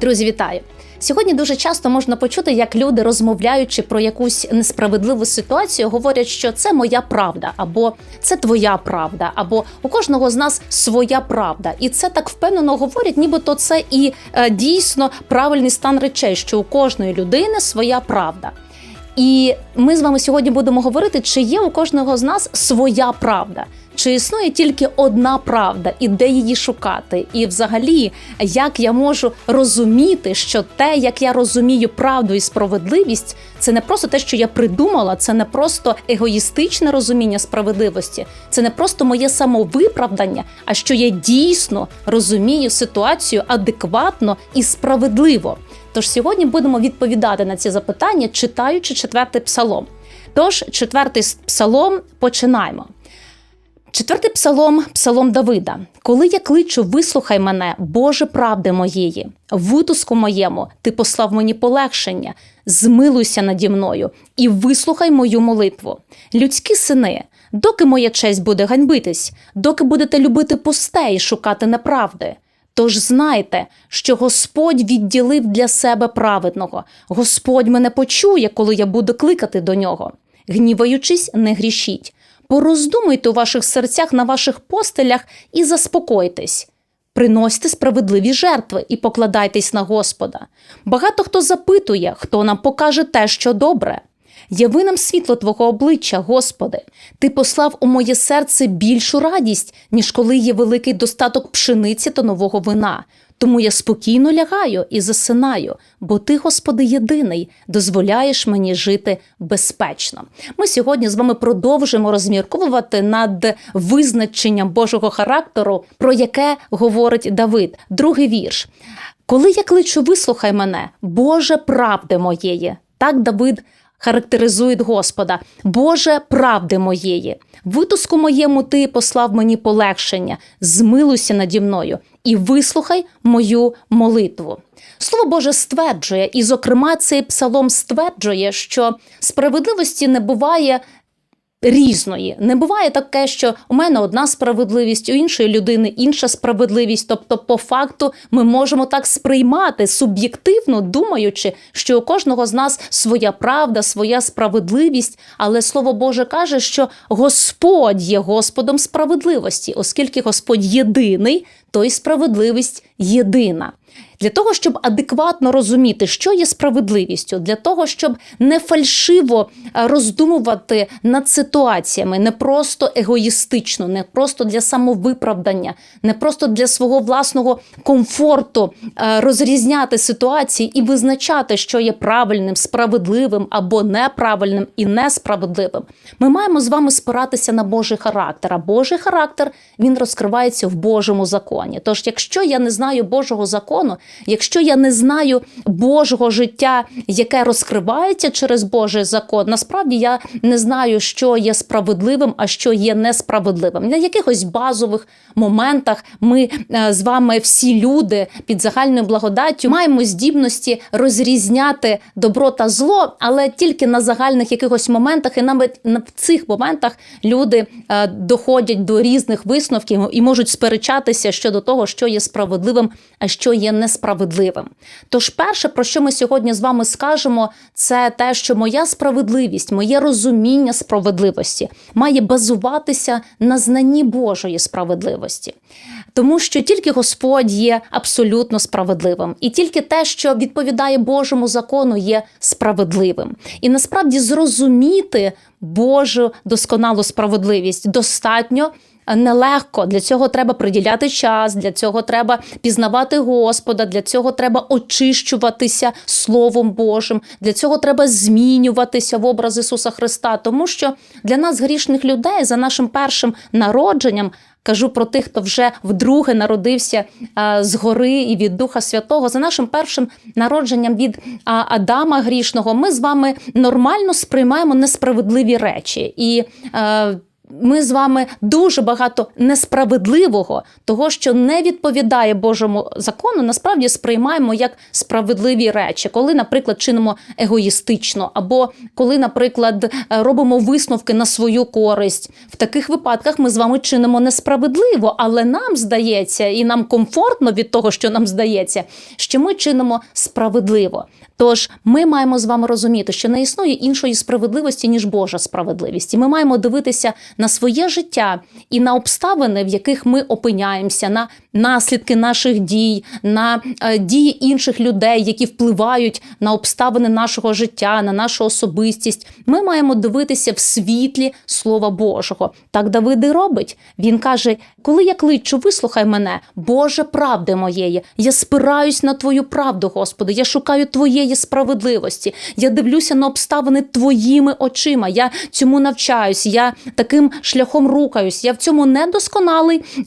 Друзі, вітаю! Сьогодні дуже часто можна почути, як люди, розмовляючи про якусь несправедливу ситуацію, говорять, що це моя правда, або це твоя правда, або у кожного з нас своя правда. І це так впевнено говорять, нібито це і е, дійсно правильний стан речей, що у кожної людини своя правда. І ми з вами сьогодні будемо говорити, чи є у кожного з нас своя правда, чи існує тільки одна правда, і де її шукати, і взагалі, як я можу розуміти, що те, як я розумію правду і справедливість, це не просто те, що я придумала, це не просто егоїстичне розуміння справедливості, це не просто моє самовиправдання, а що я дійсно розумію ситуацію адекватно і справедливо. Тож сьогодні будемо відповідати на ці запитання, читаючи четвертий псалом. Тож, четвертий псалом починаємо. Четвертий псалом, псалом Давида. Коли я кличу, вислухай мене, Боже правди моєї, в утиску моєму ти послав мені полегшення, змилуйся наді мною і вислухай мою молитву. Людські сини, доки моя честь буде ганьбитись, доки будете любити пусте і шукати неправди. Тож знайте, що Господь відділив для себе праведного. Господь мене почує, коли я буду кликати до нього. Гніваючись, не грішіть. Пороздумуйте у ваших серцях на ваших постелях і заспокойтесь. Приносьте справедливі жертви і покладайтесь на Господа. Багато хто запитує, хто нам покаже те, що добре. Яви нам світло Твого обличчя, Господи, Ти послав у моє серце більшу радість, ніж коли є великий достаток пшениці та нового вина. Тому я спокійно лягаю і засинаю, бо ти, Господи, єдиний, дозволяєш мені жити безпечно. Ми сьогодні з вами продовжимо розмірковувати над визначенням Божого характеру, про яке говорить Давид, другий вірш. Коли я кличу, вислухай мене, Боже правди моєї. Так Давид характеризує Господа, Боже правди моєї. Витуску моєму ти послав мені полегшення, змилуйся наді мною і вислухай мою молитву. Слово Боже стверджує, і, зокрема, цей псалом стверджує, що справедливості не буває. Різної не буває таке, що у мене одна справедливість, у іншої людини інша справедливість. Тобто, по факту, ми можемо так сприймати суб'єктивно, думаючи, що у кожного з нас своя правда, своя справедливість. Але слово Боже каже, що Господь є Господом справедливості, оскільки Господь єдиний, то й справедливість єдина. Для того, щоб адекватно розуміти, що є справедливістю, для того, щоб не фальшиво роздумувати над ситуаціями, не просто егоїстично, не просто для самовиправдання, не просто для свого власного комфорту розрізняти ситуації і визначати, що є правильним, справедливим або неправильним і несправедливим. Ми маємо з вами спиратися на Божий характер. А Божий характер він розкривається в Божому законі. Тож, якщо я не знаю Божого закону, Якщо я не знаю Божого життя, яке розкривається через Божий закон, насправді я не знаю, що є справедливим, а що є несправедливим. На якихось базових моментах ми е, з вами всі люди під загальною благодаттю маємо здібності розрізняти добро та зло, але тільки на загальних якихось моментах, і навіть в цих моментах люди е, доходять до різних висновків і можуть сперечатися щодо того, що є справедливим, а що є несправедливим справедливим. Тож, перше, про що ми сьогодні з вами скажемо, це те, що моя справедливість, моє розуміння справедливості має базуватися на знанні Божої справедливості. Тому що тільки Господь є абсолютно справедливим, і тільки те, що відповідає Божому закону, є справедливим. І насправді зрозуміти Божу досконалу справедливість достатньо нелегко. Для цього треба приділяти час, для цього треба пізнавати Господа, для цього треба очищуватися Словом Божим, для цього треба змінюватися в образ Ісуса Христа, тому що для нас, грішних людей, за нашим першим народженням. Кажу про тих, хто вже вдруге народився а, з і від Духа Святого. За нашим першим народженням від а, Адама грішного, ми з вами нормально сприймаємо несправедливі речі. І а, ми з вами дуже багато несправедливого, того, що не відповідає Божому закону, насправді сприймаємо як справедливі речі, коли, наприклад, чинимо егоїстично, або коли, наприклад, робимо висновки на свою користь. В таких випадках ми з вами чинимо несправедливо, але нам здається, і нам комфортно від того, що нам здається, що ми чинимо справедливо. Тож ми маємо з вами розуміти, що не існує іншої справедливості, ніж Божа справедливість. І ми маємо дивитися на своє життя і на обставини, в яких ми опиняємося, на наслідки наших дій, на е, дії інших людей, які впливають на обставини нашого життя, на нашу особистість. Ми маємо дивитися в світлі Слова Божого. Так Давид і робить. Він каже: коли я кличу, вислухай мене, Боже правди моєї, я спираюсь на Твою правду, Господи, я шукаю Твоєї справедливості. Я дивлюся на обставини Твоїми очима. Я цьому навчаюсь, я таким шляхом рухаюсь. Я в цьому недосконалий,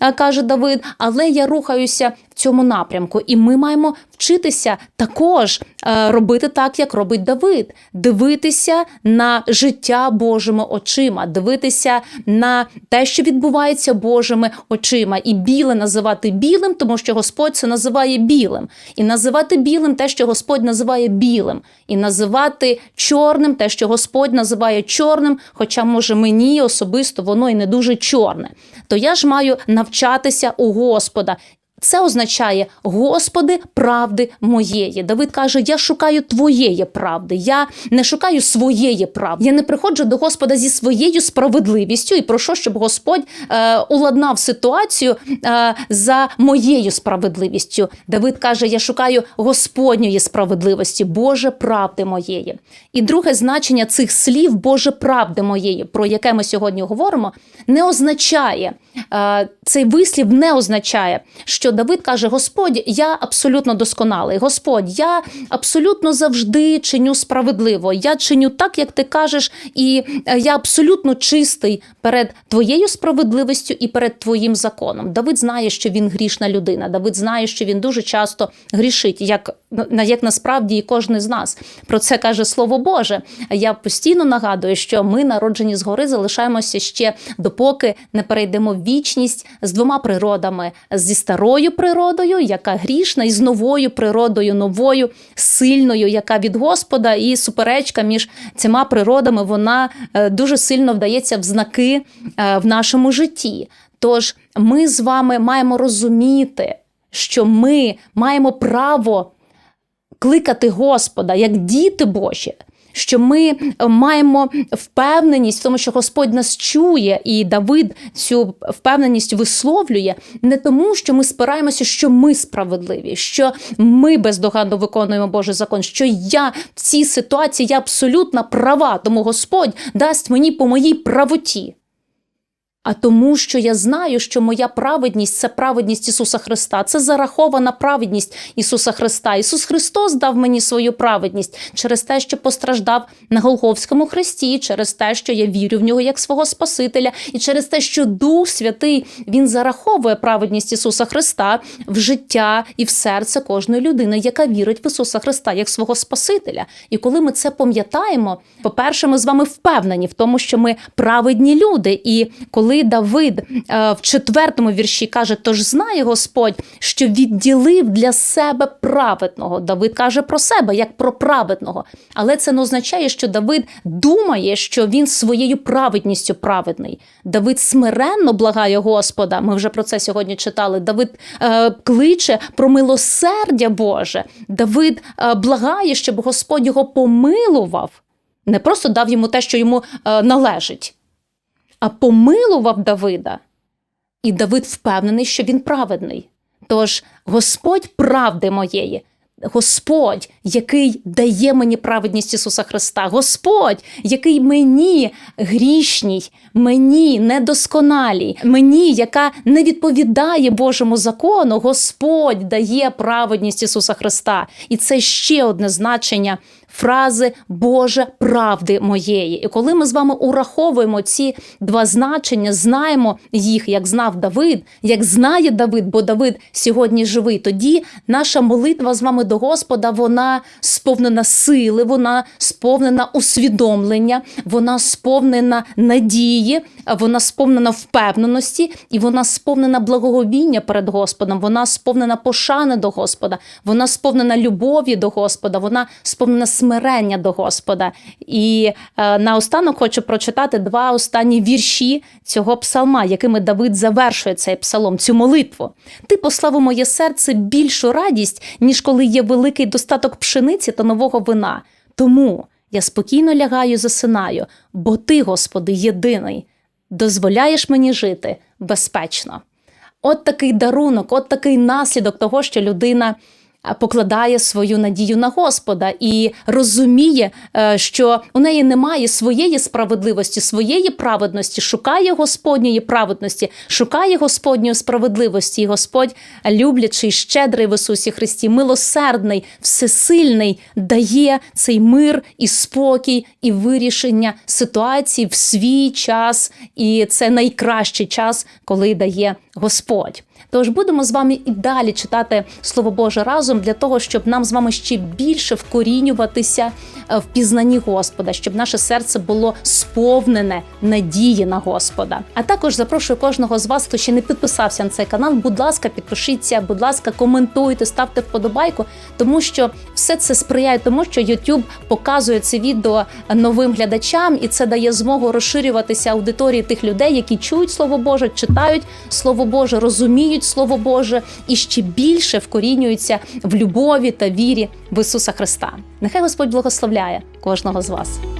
досконалий, каже Давид, але я рухаюся цьому напрямку. І ми маємо вчитися також е, робити так, як робить Давид, дивитися на життя Божими очима, дивитися на те, що відбувається Божими очима, і біле називати білим, тому що Господь це називає білим, і називати білим те, що Господь називає білим, і називати чорним те, що Господь називає чорним, хоча, може, мені особисто воно і не дуже чорне. То я ж маю навчатися у Господа. Це означає, Господи, правди моєї. Давид каже: Я шукаю твоєї правди, я не шукаю своєї правди. Я не приходжу до Господа зі своєю справедливістю і прошу, щоб Господь е, уладнав ситуацію е, за моєю справедливістю. Давид каже: Я шукаю Господньої справедливості, Боже правди моєї. І друге значення цих слів Боже правди моєї, про яке ми сьогодні говоримо, не означає е, цей вислів не означає, що Давид каже: Господь, я абсолютно досконалий. Господь, я абсолютно завжди чиню справедливо. Я чиню так, як ти кажеш, і е, я абсолютно чистий перед твоєю справедливістю і перед твоїм законом. Давид знає, що він грішна людина. Давид знає, що він дуже часто грішить, як як насправді і кожен з нас. Про це каже Слово Боже. Я постійно нагадую, що ми, народжені згори, залишаємося ще допоки не перейдемо в вічність з двома природами: зі старою природою, яка грішна, і з новою природою, новою, сильною, яка від Господа, і суперечка між цими природами вона е, дуже сильно вдається в знаки е, в нашому житті. Тож ми з вами маємо розуміти, що ми маємо право кликати Господа як діти Божі. Що ми е, маємо впевненість в тому, що Господь нас чує, і Давид цю впевненість висловлює не тому, що ми спираємося, що ми справедливі, що ми бездоганно виконуємо Божий закон, що я в цій ситуації я абсолютно права, тому Господь дасть мені по моїй правоті а тому, що я знаю, що моя праведність це праведність Ісуса Христа, це зарахована праведність Ісуса Христа. Ісус Христос дав мені свою праведність через те, що постраждав на Голговському хресті, через те, що я вірю в нього як свого Спасителя, і через те, що Дух Святий Він зараховує праведність Ісуса Христа в життя і в серце кожної людини, яка вірить в Ісуса Христа як свого Спасителя. І коли ми це пам'ятаємо, по-перше, ми з вами впевнені в тому, що ми праведні люди. І коли Давид е, в четвертому вірші каже: Тож знає Господь, що відділив для себе праведного. Давид каже про себе як про праведного. Але це не означає, що Давид думає, що він своєю праведністю праведний. Давид смиренно благає Господа. Ми вже про це сьогодні читали. Давид е, кличе про милосердя Боже. Давид е, благає, щоб Господь його помилував. Не просто дав йому те, що йому е, належить а помилував Давида. І Давид впевнений, що він праведний. Тож Господь правди моєї, Господь, який дає мені праведність Ісуса Христа, Господь, який мені грішній, мені недосконалій, мені, яка не відповідає Божому закону, Господь дає праведність Ісуса Христа. І це ще одне значення фрази Боже правди моєї. І коли ми з вами ураховуємо ці два значення, знаємо їх, як знав Давид, як знає Давид, бо Давид сьогодні живий, тоді наша молитва з вами до Господа, вона сповнена сили, вона сповнена усвідомлення, вона сповнена надії, вона сповнена впевненості і вона сповнена благоговіння перед Господом, вона сповнена пошани до Господа, вона сповнена любові до Господа, вона сповнена смирення до Господа. І е, наостанок хочу прочитати два останні вірші цього псалма, якими Давид завершує цей псалом, цю молитву. Ти послав у моє серце більшу радість, ніж коли є великий достаток пшениці та нового вина. Тому я спокійно лягаю, засинаю, бо ти, Господи, єдиний, дозволяєш мені жити безпечно. От такий дарунок, от такий наслідок того, що людина покладає свою надію на Господа і розуміє, е, що у неї немає своєї справедливості, своєї праведності, шукає Господньої праведності, шукає Господньої справедливості. І Господь, люблячий, щедрий в Ісусі Христі, милосердний, всесильний, дає цей мир і спокій, і вирішення ситуації в свій час. І це найкращий час, коли дає Господь. Тож будемо з вами і далі читати Слово Боже разом для того, щоб нам з вами ще більше вкорінюватися е, в пізнанні Господа, щоб наше серце було сповнене надії на Господа. А також запрошую кожного з вас, хто ще не підписався на цей канал. Будь ласка, підпишіться, будь ласка, коментуйте, ставте вподобайку, тому що все це сприяє тому, що YouTube показує це відео новим глядачам, і це дає змогу розширюватися аудиторії тих людей, які чують Слово Боже, читають Слово Боже, розуміють Слово Боже і ще більше вкорінюються в любові та вірі в Ісуса Христа. Нехай Господь благословляє кожного з вас.